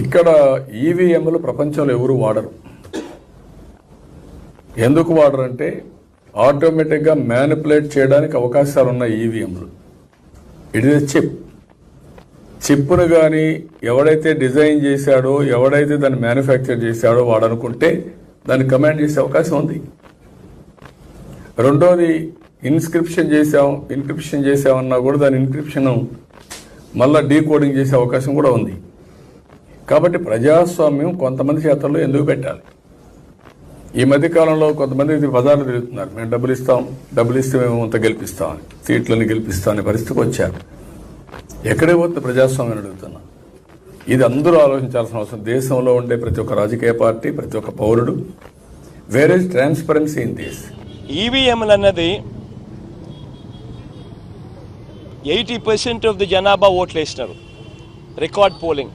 ఇక్కడ ఈవీఎంలు ప్రపంచంలో ఎవరు వాడరు. ఎందుకు వాడరు అంటే ఆటోమేటిక్గా మ్యానిపులేట్ చేయడానికి అవకాశాలు ఉన్న ఈవీఎంలు ఇట్ ఇస్ చిప్. చిప్ను కానీ ఎవడైతే డిజైన్ చేశాడో ఎవడైతే దాన్ని మ్యానుఫ్యాక్చర్ చేశాడో వాడనుకుంటే దాన్ని కమాండ్ చేసే అవకాశం ఉంది. రెండోది ఇన్స్క్రిప్షన్ చేసాం ఇన్క్రిప్షన్ చేసామన్నా కూడా దాని ఇన్క్రిప్షన్ మళ్ళీ డీకోడింగ్ చేసే అవకాశం కూడా ఉంది. కాబట్టి ప్రజాస్వామ్యం కొంతమంది చేతల్లో ఎందుకు పెట్టాలి? ఈ మధ్య కాలంలో కొంతమంది ఇది బజార్లు తిరుగుతున్నారు. మేము డబ్బులు ఇస్తాం డబ్బులు ఇస్తే మేము అంత గెలిపిస్తామని సీట్లను గెలిపిస్తాం అనే పరిస్థితికి వచ్చారు. ఎక్కడే పోతుంది ప్రజాస్వామ్యం అడుగుతున్నా. ఇది అందరూ ఆలోచించాల్సిన అవసరం. దేశంలో ఉండే ప్రతి ఒక్క రాజకీయ పార్టీ ప్రతి ఒక్క పౌరుడు వేరే ట్రాన్స్పరెన్సీ ఇన్ దేశ్ ఈవీఎంలు అన్నది ఎయిటీ పర్సెంట్ ఆఫ్ ది జనాభా ఓట్లు వేసినారు రికార్డ్ పోలింగ్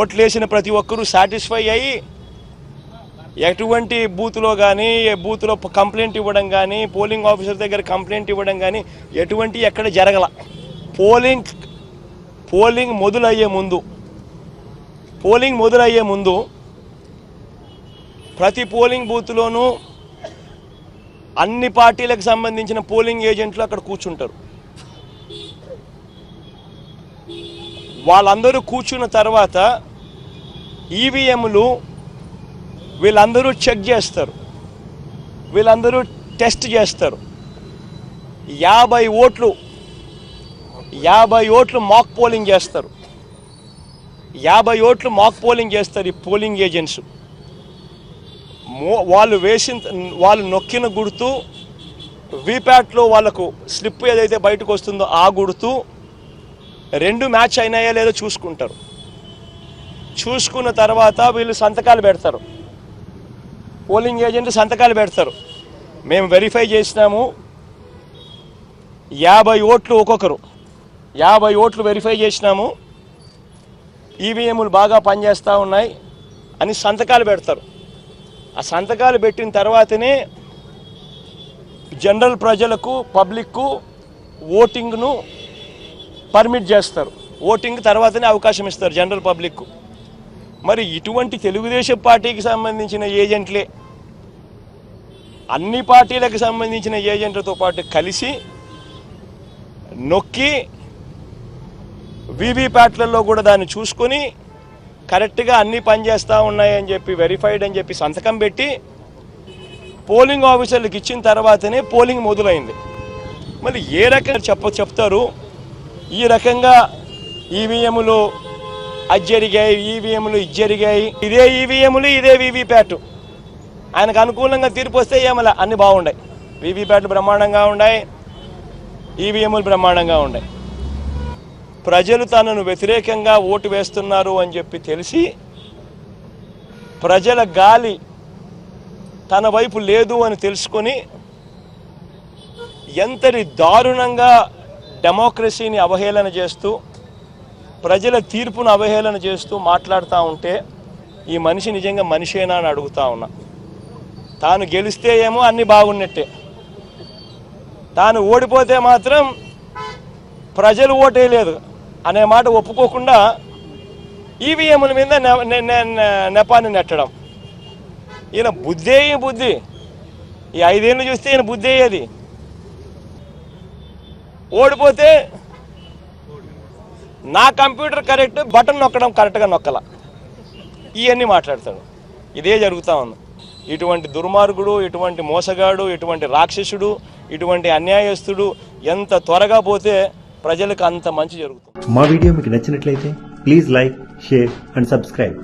ఓట్లేసిన ప్రతి ఒక్కరూ సాటిస్ఫై అయ్యి ఎటువంటి బూత్లో కానీ బూత్లో కంప్లైంట్ ఇవ్వడం కానీ పోలింగ్ ఆఫీసర్ దగ్గర కంప్లైంట్ ఇవ్వడం కానీ ఎటువంటి ఎక్కడ జరగల. పోలింగ్ పోలింగ్ మొదలయ్యే ముందు పోలింగ్ మొదలయ్యే ముందు ప్రతి పోలింగ్ బూత్లోనూ అన్ని పార్టీలకు సంబంధించిన పోలింగ్ ఏజెంట్లు అక్కడ కూర్చుంటారు. వాళ్ళందరూ కూర్చున్న తర్వాత ఈవీఎంలు వీళ్ళందరూ చెక్ చేస్తారు. వీళ్ళందరూ టెస్ట్ చేస్తారు. యాభై ఓట్లు యాభై ఓట్లు మాక్ పోలింగ్ చేస్తారు. యాభై ఓట్లు మాక్ పోలింగ్ చేస్తారు ఈ పోలింగ్ ఏజెంట్స్ వాళ్ళు వేసిన వాళ్ళు నొక్కిన గుర్తు వీప్యాట్లో వాళ్ళకు స్లిప్ ఏదైతే బయటకు వస్తుందో ఆ గుర్తు రెండు మ్యాచ్ అయినాయా లేదో చూసుకుంటారు. చూసుకున్న తర్వాత వీళ్ళు సంతకాలు పెడతారు. పోలింగ్ ఏజెంట్ సంతకాలు పెడతారు. మేము వెరిఫై చేసినాము. యాభై ఓట్లు ఒక్కొక్కరు. యాభై ఓట్లు వెరిఫై చేసినాము. ఈవీఎంలు బాగా పనిచేస్తూ ఉన్నాయి అని సంతకాలు పెడతారు. ఆ సంతకాలు పెట్టిన తర్వాతనే జనరల్ ప్రజలకు పబ్లిక్కు ఓటింగ్ను పర్మిట్ చేస్తారు. ఓటింగ్ తర్వాతనే అవకాశం ఇస్తారు జనరల్ పబ్లిక్కు. మరి ఇటువంటి తెలుగుదేశం పార్టీకి సంబంధించిన ఏజెంట్లే అన్ని పార్టీలకు సంబంధించిన ఏజెంట్లతో పాటు కలిసి నొక్కి వీవీప్యాట్లలో కూడా దాన్ని చూసుకొని కరెక్ట్గా అన్నీ పనిచేస్తూ ఉన్నాయని చెప్పి వెరిఫైడ్ అని చెప్పి సంతకం పెట్టి పోలింగ్ ఆఫీసర్లకు ఇచ్చిన తర్వాతనే పోలింగ్ మొదలైంది. మళ్ళీ ఏ రకంగా చెప్ప చెప్తారు? ఈ రకంగా ఈవీఎంలు అది జరిగాయి ఈవీఎంలు ఇది జరిగాయి ఇదే ఈవీఎంలు ఇదే వీవీప్యాట్. ఆయనకు అనుకూలంగా తీర్పు వస్తే ఏమలా? అన్ని బాగున్నాయి వీవీప్యాట్లు బ్రహ్మాండంగా ఉన్నాయి ఈవీఎంలు బ్రహ్మాండంగా ఉన్నాయి ప్రజలు తనను వ్యతిరేకంగా ఓటు వేస్తున్నారు అని చెప్పి తెలిసి ప్రజల గాలి తన వైపు లేదు అని తెలుసుకొని ఎంతటి దారుణంగా డెమోక్రసీని అవహేళన చేస్తూ ప్రజల తీర్పును అవహేళన చేస్తూ మాట్లాడుతూ ఉంటే ఈ మనిషి నిజంగా మనిషేనా అని అడుగుతా ఉన్నా. తాను గెలిస్తే ఏమో అన్ని బాగున్నట్టే. తాను ఓడిపోతే మాత్రం ప్రజలు ఓటేయలేదు అనే మాట ఒప్పుకోకుండా ఈవీఎంల మీద నె- నె- నెపాన్ని నెట్టడం. ఈయన బుద్ధే ఈ బుద్ధి. ఈ ఐదేళ్ళు చూస్తే ఈయన బుద్ధి అయ్యేది ఓడిపోతే నా కంప్యూటర్ కరెక్ట్ బటన్ నొక్కడం కరెక్ట్గా నొక్కల. ఇవన్నీ మాట్లాడతాడు. ఇదే జరుగుతూ ఉంది. ఇటువంటి దుర్మార్గుడు ఇటువంటి మోసగాడు ఇటువంటి రాక్షసుడు ఇటువంటి అన్యాయస్తుడు ఎంత త్వరగా పోతే ప్రజలకు అంత మంచి జరుగుతుంది. మా వీడియో మీకు నచ్చినట్లయితే please like share and subscribe.